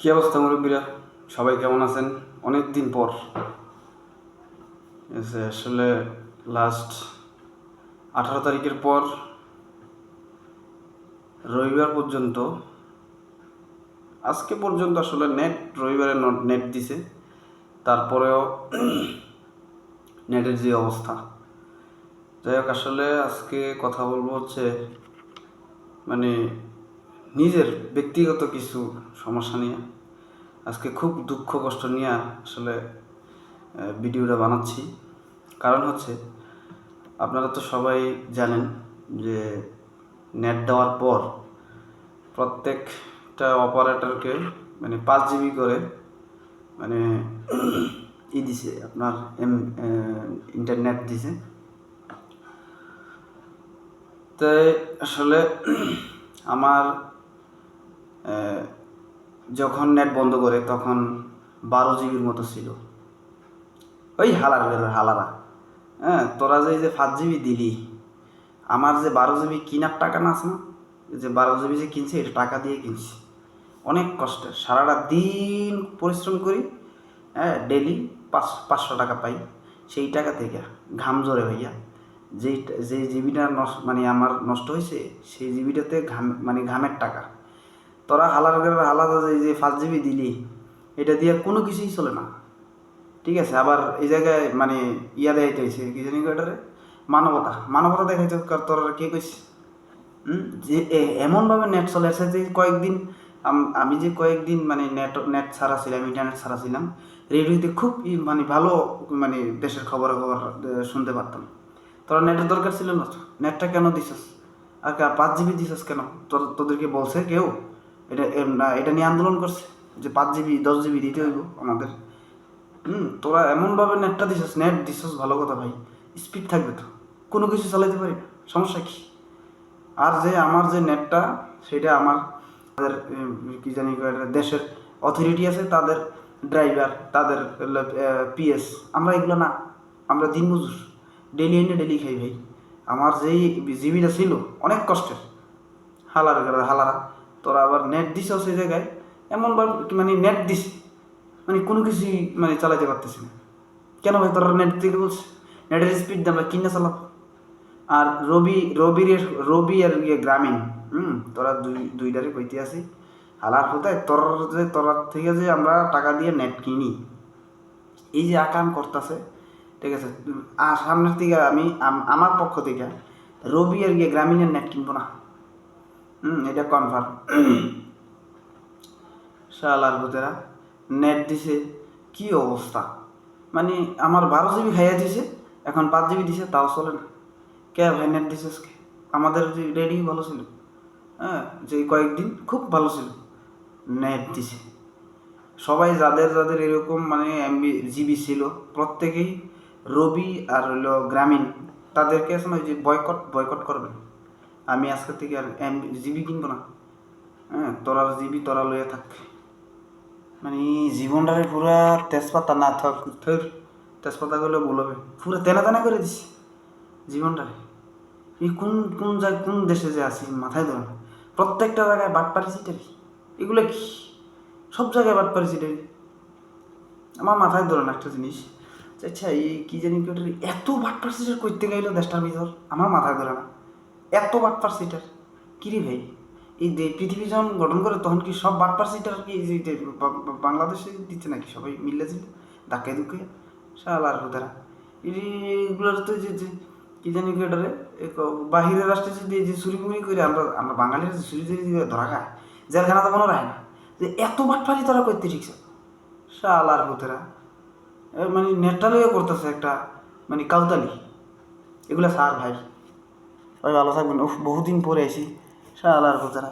কি অবস্থা মুরব্বীরা? সবাই কেমন আছেন? অনেক দিন পর আসলে লাস্ট আঠারো তারিখের পর রবিবার পর্যন্ত, আজকে পর্যন্ত আসলে নেট রবিবারে নেট দিছে। তারপরেও নেটের যে অবস্থা। যাই হোক, আসলে আজকে কথা বলব হচ্ছে মানে নিজের ব্যক্তিগত কিছু সমস্যা নিয়ে। আজকে খুব দুঃখ কষ্ট নিয়ে আসলে ভিডিওটা বানাচ্ছি। কারণ হচ্ছে, আপনারা তো সবাই জানেন যে নেট দেওয়ার পর প্রত্যেকটা অপারেটরকে মানে পাঁচ জিবি করে মানে ই দিছে, আপনার এম ইন্টারনেট দিছে। তাই আসলে আমার যখন নেট বন্ধ করে তখন বারো জিবির মতো ছিল। ওই হালার বেরোর হালারা। হ্যাঁ তোরা যে যে পাঁচ জিবি দিলি, আমার যে বারো জিবি কিনার টাকা না আছে না? যে বারো জিবি যে কিনছি, এটা টাকা দিয়ে কিনছি। অনেক কষ্টের সারাটা দিন পরিশ্রম করি হ্যাঁ ডেলি পাঁচ, পাঁচশো টাকা পাই। সেই টাকা থেকে ঘাম জোরে ভাইয়া। যেই যে জিবিটা নষ্ট মানে আমার নষ্ট হয়েছে, সেই জিবিটাতে ঘাম মানে ঘামের টাকা। তোরা হালার হালাদা যে যে ফার্স্ট জিবি দিলি, এটা দিয়ে কোনো কিছুই চলে না। ঠিক আছে? আবার এই জায়গায় মানে ইয়া দেখাইতে হয়েছে, কি জানি এটারে? মানবতা। মানবতা দেখাইতে কার তোরা কে হুম? যে এমনভাবে নেট চলে আসছে যে কয়েকদিন, আমি যে কয়েকদিন মানে নেট নেট ছাড়া ছিলাম ইন্টারনেট ছাড়া ছিলাম রেডিওতে খুব মানে ভালো মানে দেশের খবর খবর শুনতে পারতাম। তোরা নেটের দরকার ছিল না নেটটা কেন দিছস? আর পাঁচ জিবি দিছস কেন? তোদেরকে বলছে কেউ? এটা এটা নিয়ে আন্দোলন করছে। যে পাঁচ জিবি, দশ জিবি দিতে হইব আমাদের। হুম, তোরা এমনভাবে নেটটা দিছস নেট দিছস ভালো কথা ভাই। স্পিড থাকবে তো। কোনো কিছু চালাতে পারি সমস্যা কি? আর যে আমার যে নেটটা সেটা আমার, তাদের কি জানি দেশের অথরিটি আছে, তাদের ড্রাইভার তাদের পিএস আমরা এগুলো না। আমরা দিন মজুর। ডেলি এনে ডেলি খাই ভাই। আমার যেই জিবিটা ছিল, অনেক কষ্টের। হালার, হালারা। তোরা আবার নেট দিছ সেই জায়গায়। এমনভাবে মানে নেট দিস মানে কোনো কিছুই মানে চালাতে পারতেছি না। কেন ভাই তোরা নেট দিতে বলছে নেটের স্পিড আমরা কিনে চালাব। আর রবি, রবির রবি আর ইয়ে গ্রামীণ, হুম, তোরা দুই দুইটারে কইতে আসি হালার কোথায় তোর যে তোরার থেকে যে আমরা টাকা দিয়ে নেট কিনি, এই যে আকাম করতেছে, ঠিক আছে? আর সামনের থেকে আমি আমার পক্ষ থেকে রবি আর গিয়ে গ্রামীণের নেট কিনবো না। হুম, এটা কনফার্ম শালার ভূতেরা নেট দিছে, কি অবস্থা? মানে আমার বারো জিবি খাইয়া দিছে, এখন পাঁচ জিবি দিছে, তাও চলে না। কে ভাই নেট দিছিস কে আমাদের যে রেডি ভালো ছিল হ্যাঁ যে কয়েকদিন খুব ভালো ছিল নেট দিছে। সবাই যাদের যাদের এরকম মানে এমবি জিবি ছিল, প্রত্যেকেই রবি আর হলো গ্রামীণ, তাদেরকে না ওই যে বয়কট বয়কট করবেন। আমি আজকে থেকে আর এম জিবি কিনবো না। হ্যাঁ তোরার জিবি, তোরা লইয়া থাক। মানে জীবনটারে পুরা তেজপাতা না থাক থর তেজপাতা করলে বলবে পুরো তেনা তেনা করে দিছে জীবনটারে। এই কোন কোন জায়গায় কোন দেশে যে আছি মাথায় ধরে না। প্রত্যেকটা জায়গায় বাট পারি সিটারি এগুলো কি? সব জায়গায় বাট পারি সিটারি আমার মাথায় ধরে না একটা জিনিস। আচ্ছা এই কি জানি কি এত বাট পার্সিটার করতে গেল দেশটার ভিতর? আমার মাথায় ধরে না। এত বাট পার্সিটার কিরে ভাই? এই পৃথিবী যখন গঠন করে, তখন কি সব বাট পার্সিটার কি বাংলাদেশে দিচ্ছে নাকি সবাই মিলে ছিল ধাক্কায় ধুকে শালার হুদারা এগুলোর তো যে কি জানি কি ওটারে বাহিরের রাষ্ট্রে যদি যে চুরি মুড়ি করে, আমরা আমরা বাঙালিরা যে চুরি চুরি দিয়ে ধরা খায় জেলখানা তো কোনো রায় না? যে এত বাটপারি তারা করতে ঠিকছে শালার হুতেরা। এ মানে নেটালিও করতেছে একটা মানে কাউতালি এগুলো সার ভাই। ভাই ভালো থাকবেন। উফ বহুদিন পরে আইছি। শালার হুতেরা